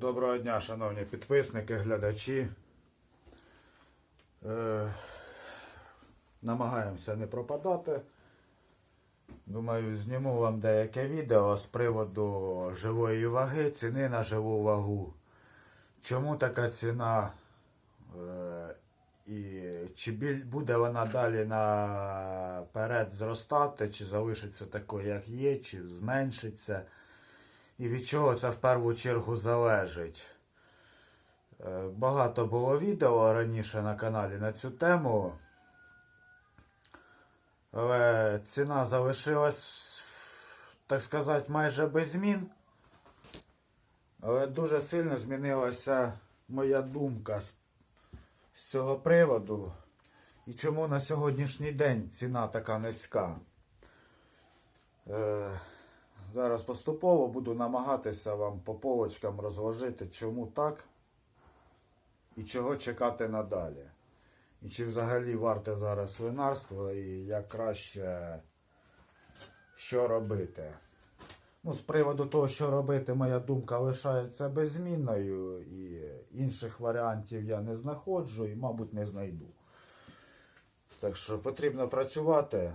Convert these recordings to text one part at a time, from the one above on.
Доброго дня, шановні підписники, глядачі. Е, намагаємося не пропадати. Думаю, зніму вам деяке відео з приводу живої ваги, ціни на живу вагу. Чому така ціна? Е, і чи буде вона далі наперед зростати, чи залишиться такою, як є, чи зменшиться. І від чого це в першу чергу залежить? Е, Багато було відео раніше на каналі на цю тему. Але ціна залишилась, так сказати, майже без змін. Але дуже сильно змінилася моя думка з, з цього приводу. І чому на сьогоднішній день ціна така низька? Е, Зараз поступово буду намагатися вам по полочкам розложити, чому так і чого чекати надалі. І чи взагалі варте зараз свинарство і як краще що робити. Ну, з приводу того, що робити, моя думка лишається беззмінною, і інших варіантів я не знаходжу і, мабуть, не знайду. Так що потрібно працювати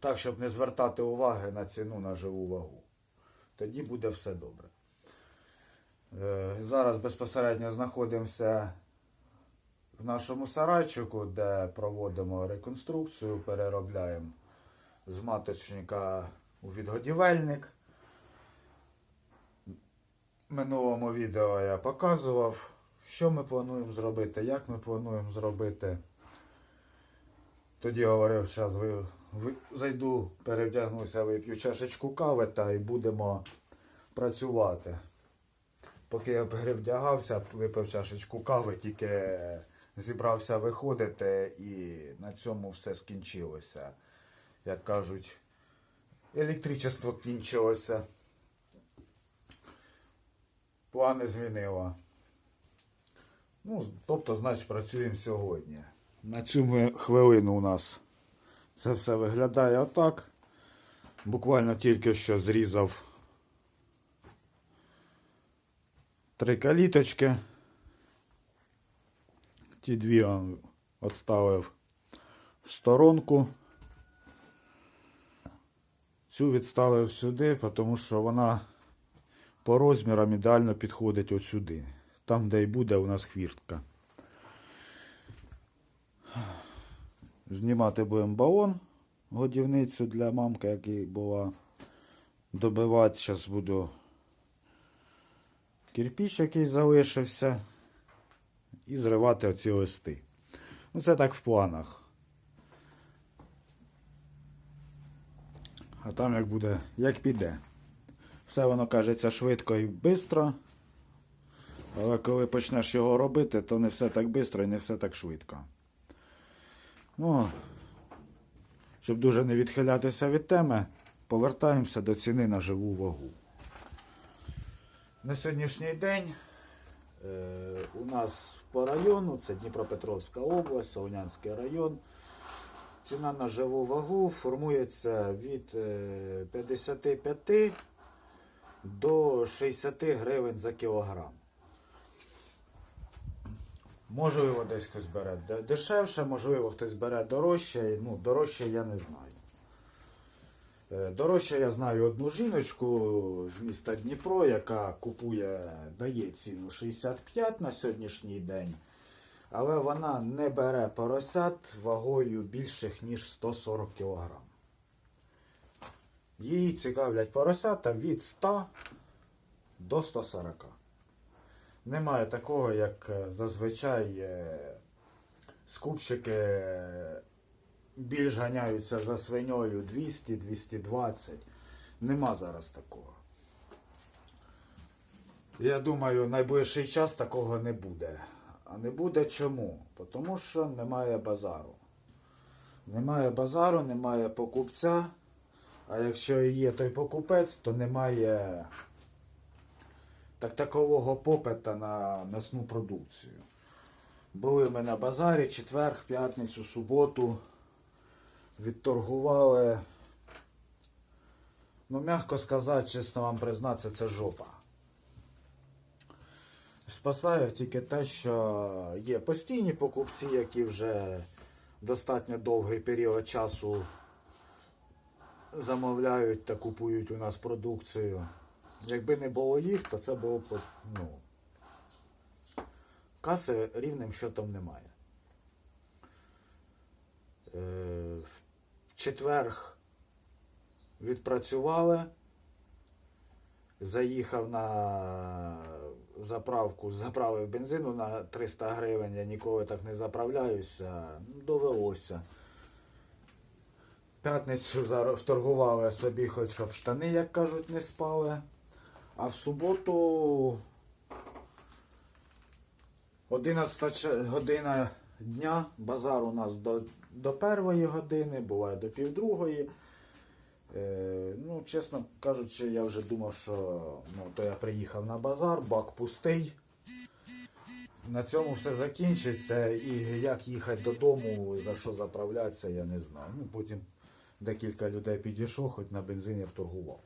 так, щоб не звертати уваги на ціну на живу вагу. Тоді буде все добре. Е, Зараз безпосередньо знаходимося в нашому сарайчику, де проводимо реконструкцію, переробляємо з маточника у відгодівельник. В минулому відео я показував, що ми плануємо зробити, як ми плануємо зробити. Тоді говорив, ви, зайду, перевдягнуся, вип'ю чашечку кави та і будемо працювати. Поки я перевдягався, випив чашечку кави, тільки зібрався виходити і на цьому все скінчилося. Як кажуть, електричество кінчилося. Плани змінило. Ну, тобто, значить, працюємо сьогодні. На цю хвилину у нас це все виглядає отак. Буквально тільки що зрізав три каліточки. Ті дві відставив в сторонку. Цю відставив сюди, тому що вона по розмірам ідеально підходить от сюди. Там, де і буде у нас хвіртка. Знімати будемо балон, годівницю для мамки, який була добивати. Зараз буду кирпіч, який залишився, і зривати оці листи. Ну, це так в планах. А там як буде, як піде. Все воно кажеться швидко і швидко. Але коли почнеш його робити, то не все так швидко і не все так швидко. Ну, щоб дуже не відхилятися від теми, повертаємося до ціни на живу вагу. На сьогоднішній день е, у нас по району, це Дніпропетровська область, Солонянський район. Ціна на живу вагу формується від е, 55 до 60 гривень за кілограм. Можливо, десь хтось бере дешевше, можливо, хтось бере дорожче. Ну, дорожче я не знаю. Е, Дорожче я знаю одну жіночку з міста Дніпро, яка купує, дає ціну 65 на сьогоднішній день, але вона не бере поросят вагою більших, ніж 140 кг. Її цікавлять поросята від 100 до 140. Немає такого, як е, зазвичай е, скупщики е, більш ганяються за свиньою 200-220. Нема зараз такого. Я думаю, найближчий час такого не буде. А не буде чому? Тому що немає базару. Немає базару, немає покупця. А якщо є той покупець, то немає так такового попита на м'ясну продукцію. Були ми на базарі четвер, п'ятницю, суботу. Відторгували. Ну, м'яко сказати, чесно вам признатися, це жопа. Спасає тільки те, що є постійні покупці, які вже достатньо довгий період часу замовляють та купують у нас продукцію. Якби не було їх, то це було б ну, каси рівним щотом немає. Е, в четверг відпрацювали. Заїхав на заправку, заправив бензину на 300 гривень. Я ніколи так не заправляюся. Ну, Довелося. П'ятницю зар- вторгували собі, хоч щоб штани, як кажуть, не спали. А в суботу 11 ч- година дня, базар у нас до, до першої години, буває до півдругої. Е, ну, чесно кажучи, я вже думав, що ну, то я приїхав на базар, бак пустий. На цьому все закінчиться. І як їхати додому, за що заправлятися, я не знаю. Ну, потім декілька людей підійшло, хоч на бензині вторгував.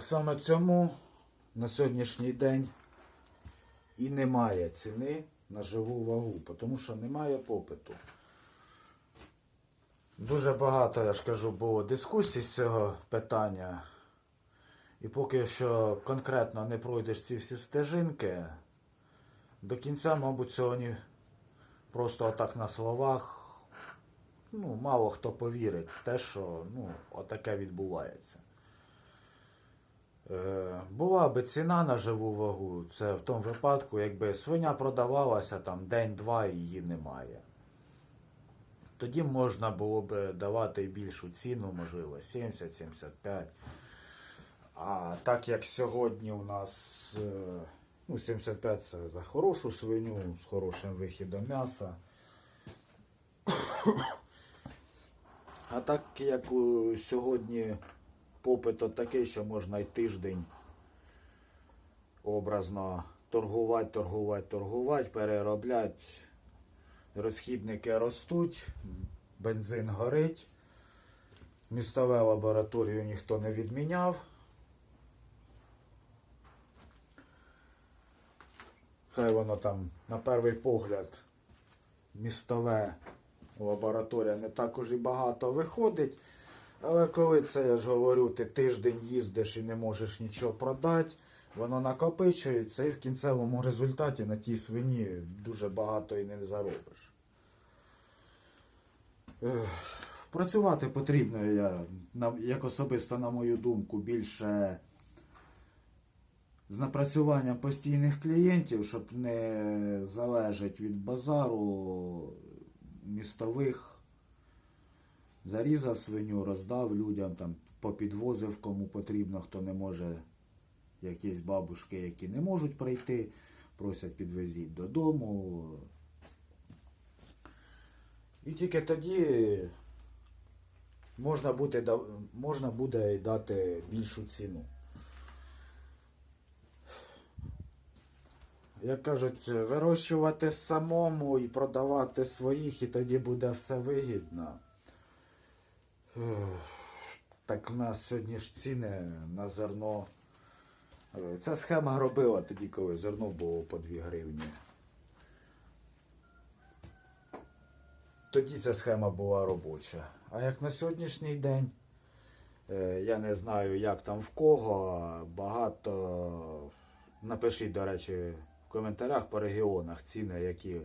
Саме цьому на сьогоднішній день і немає ціни на живу вагу, тому що немає попиту. Дуже багато, я ж кажу, було дискусій з цього питання. І поки що конкретно не пройдеш ці всі стежинки, до кінця, мабуть, сьогодні просто отак на словах, ну, мало хто повірить в те, що ну, отаке відбувається. Е, була би ціна на живу вагу, це в тому випадку, якби свиня продавалася там день-два і її немає. Тоді можна було б давати більшу ціну, можливо, 70-75. А так як сьогодні у нас е, ну, 75 це за хорошу свиню з хорошим вихідом м'яса. А так як сьогодні попит от такий, що можна й тиждень образно торгувати, торгувати, торгувати, переробляти. Розхідники ростуть, бензин горить. Містове лабораторію ніхто не відміняв. Хай воно там, на перший погляд, містове лабораторія не так і багато виходить. Але коли це, я ж говорю, ти тиждень їздиш і не можеш нічого продати, воно накопичується і в кінцевому результаті на тій свині дуже багато і не заробиш. Працювати потрібно, я, як особисто, на мою думку, більше з напрацюванням постійних клієнтів, щоб не залежать від базару містових. Зарізав свиню, роздав людям, там, попідвозив кому потрібно, хто не може, якісь бабушки, які не можуть прийти, просять підвезіть додому. І тільки тоді можна буде, можна буде дати більшу ціну. Як кажуть, вирощувати самому і продавати своїх, і тоді буде все вигідно. Так у нас сьогодні ж ціни на зерно. Е, Ця схема робила тоді, коли зерно було по 2 гривні. Тоді ця схема була робоча. А як на сьогоднішній день, е, я не знаю, як там в кого, багато. Напишіть, до речі, в коментарях по регіонах ціни, які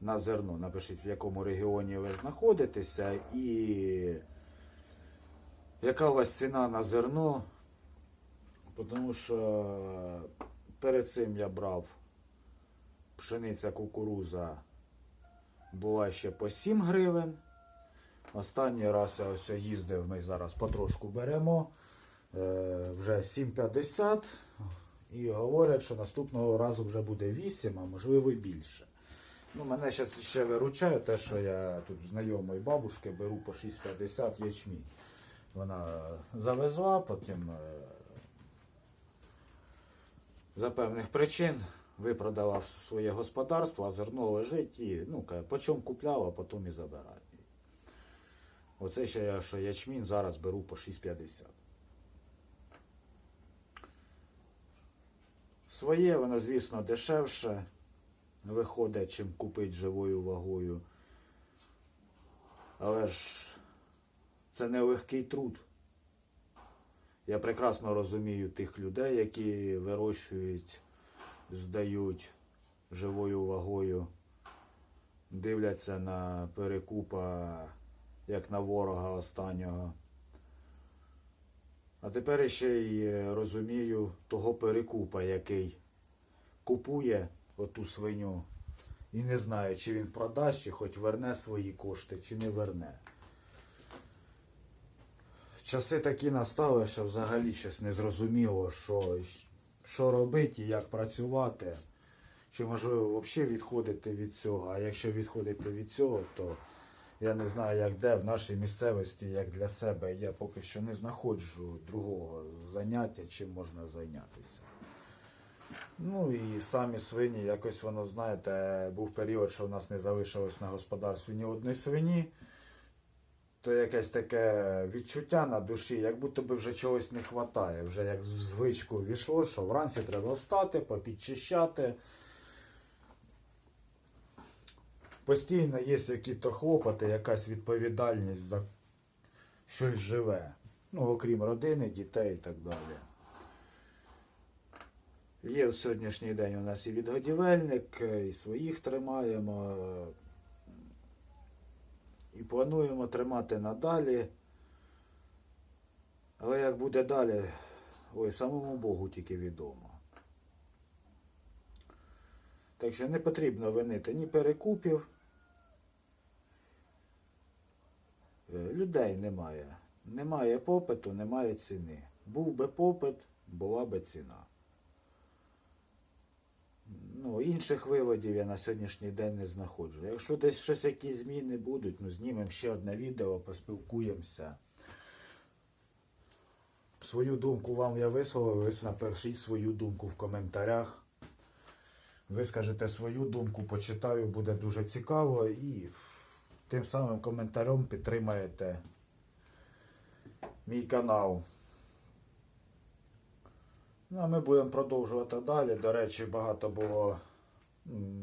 на зерно. Напишіть, в якому регіоні ви знаходитеся і яка у вас ціна на зерно. Тому що перед цим я брав пшениця кукуруза була ще по 7 гривень. Останній раз я ось їздив, ми зараз потрошку беремо. Е, вже 7,50. І говорять, що наступного разу вже буде 8, а можливо і більше. Ну, мене ще, ще виручає те, що я тут знайомої бабушки беру по 6,50 ячмінь. Вона завезла, потім е, за певних причин випродала своє господарство, а зерно лежить і ну, по чому купляла, потім і забирає. Оце ще я, що ячмінь зараз беру по 6,50. своє, воно, звісно, дешевше виходить, чим купити живою вагою. Але ж це не легкий труд. Я прекрасно розумію тих людей, які вирощують, здають живою вагою, дивляться на перекупа, як на ворога останнього. А тепер ще й розумію того перекупа, який купує оту свиню і не знає, чи він продасть, чи хоч верне свої кошти, чи не верне. Часи такі настали, що взагалі щось не зрозуміло, що, що робити як працювати. Чи можливо взагалі відходити від цього. А якщо відходити від цього, то я не знаю, як де в нашій місцевості, як для себе, я поки що не знаходжу другого заняття, чим можна зайнятися. Ну і самі свині, якось воно, знаєте, був період, що в нас не залишилось на господарстві ні одної свині, то якесь таке відчуття на душі, як будто би вже чогось не вистачає. Вже як в звичку війшло, що вранці треба встати, попідчищати. Постійно є якісь хлопоти, якась відповідальність за щось живе. Ну, окрім родини, дітей і так далі. Є в сьогоднішній день у нас і відгодівельник, і своїх тримаємо, і плануємо тримати надалі. Але як буде далі, ой, самому Богу тільки відомо. Так що не потрібно винити ні перекупів. Е, Людей немає. Немає попиту, немає ціни. Був би попит, була би ціна. Ну, інших виводів я на сьогоднішній день не знаходжу. Якщо десь щось якісь зміни будуть, ну знімемо ще одне відео, поспілкуємося. Свою думку вам я висловив, ви напишіть свою думку в коментарях. Ви скажете свою думку, почитаю, буде дуже цікаво і тим самим коментарем підтримаєте мій канал. Ну, а ми будемо продовжувати далі. До речі, багато було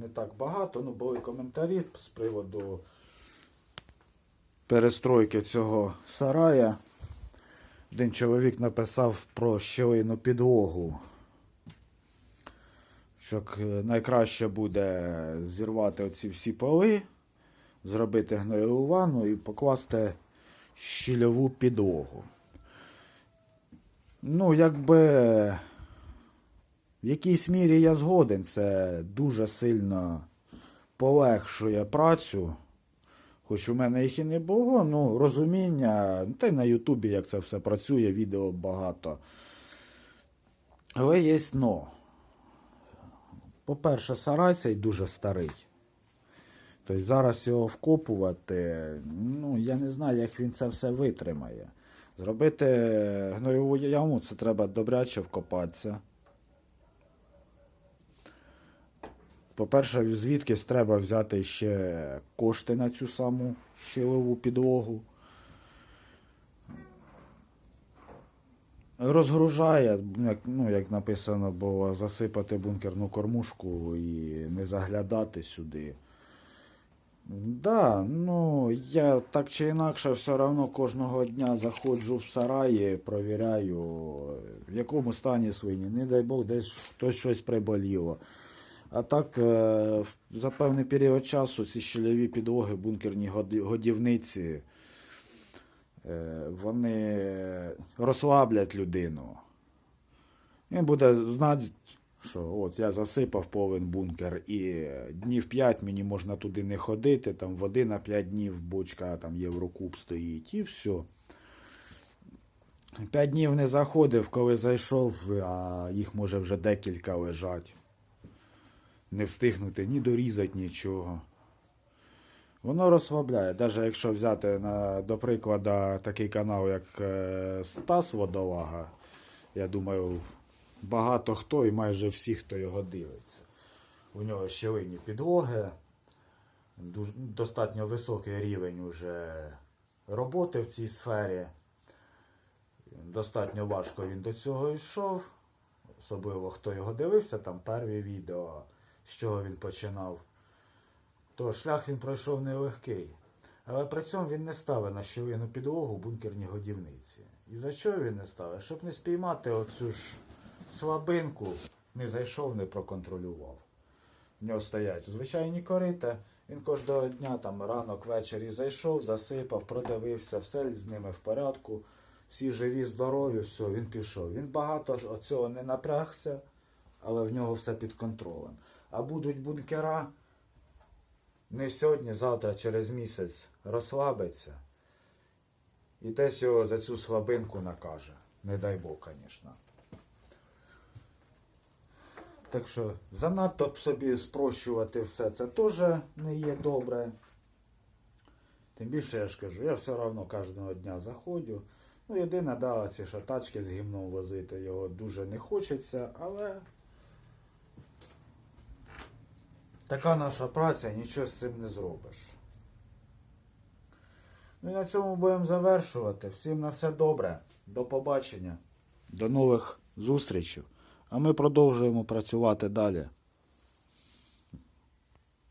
не так багато, ну були коментарі з приводу перестройки цього сарая. Один чоловік написав про щілину підлогу. Що найкраще буде зірвати оці всі поли, зробити гноєву ванну і покласти щільову підлогу. Ну, якби в якійсь мірі я згоден, це дуже сильно полегшує працю. Хоч у мене їх і не було, ну розуміння, та й на Ютубі як це все працює, відео багато. Але є но. По-перше, сарай дуже старий. Тобто зараз його вкопувати, ну, я не знаю, як він це все витримає. Зробити гноєву яму, це треба добряче вкопатися. По-перше, звідкись треба взяти ще кошти на цю саму щілову підлогу. Розгружає, як, ну, як написано було, засипати бункерну кормушку і не заглядати сюди. Да, ну я так чи інакше все одно кожного дня заходжу в сараї, провіряю, в якому стані свині. Не дай Бог, десь хтось щось приболіло. А так, е, за певний період часу ці щільові підлоги, бункерні годівниці, е, вони розслаблять людину. Він буде знати, що от я засипав повен бункер, і днів 5 мені можна туди не ходити, там води на 5 днів, бочка там Єврокуб стоїть, і все. П'ять днів не заходив, коли зайшов, а їх може вже декілька лежать. Не встигнути ні дорізати нічого. Воно розслабляє. Навіть якщо взяти на, до прикладу такий канал, як е, Стас Водолага, я думаю, багато хто і майже всі, хто його дивиться. У нього щілинні підлоги, достатньо високий рівень уже роботи в цій сфері. Достатньо важко він до цього йшов. особливо хто його дивився, там перві відео, з чого він починав, то шлях він пройшов нелегкий. Але при цьому він не ставив на щілину підлогу бункерні годівниці. І за що він не ставив? Щоб не спіймати оцю ж слабинку, не зайшов, не проконтролював. В нього стоять звичайні корита. Він кожного дня, там ранок, ввечері зайшов, засипав, продивився, все з ними в порядку, всі живі, здорові, все, він пішов. Він багато цього не напрягся, але в нього все під контролем. А будуть бункера не сьогодні, завтра, через місяць розслабиться. І десь його за цю слабинку накаже. Не дай Бог, звісно. Так що занадто б собі спрощувати все це теж не є добре. Тим більше я ж кажу, я все одно кожного дня заходжу. Ну, єдине, да, ці що тачки з гімном возити його дуже не хочеться, але така наша праця, нічого з цим не зробиш. Ну і на цьому будемо завершувати. Всім на все добре. До побачення. До нових зустрічей. А ми продовжуємо працювати далі.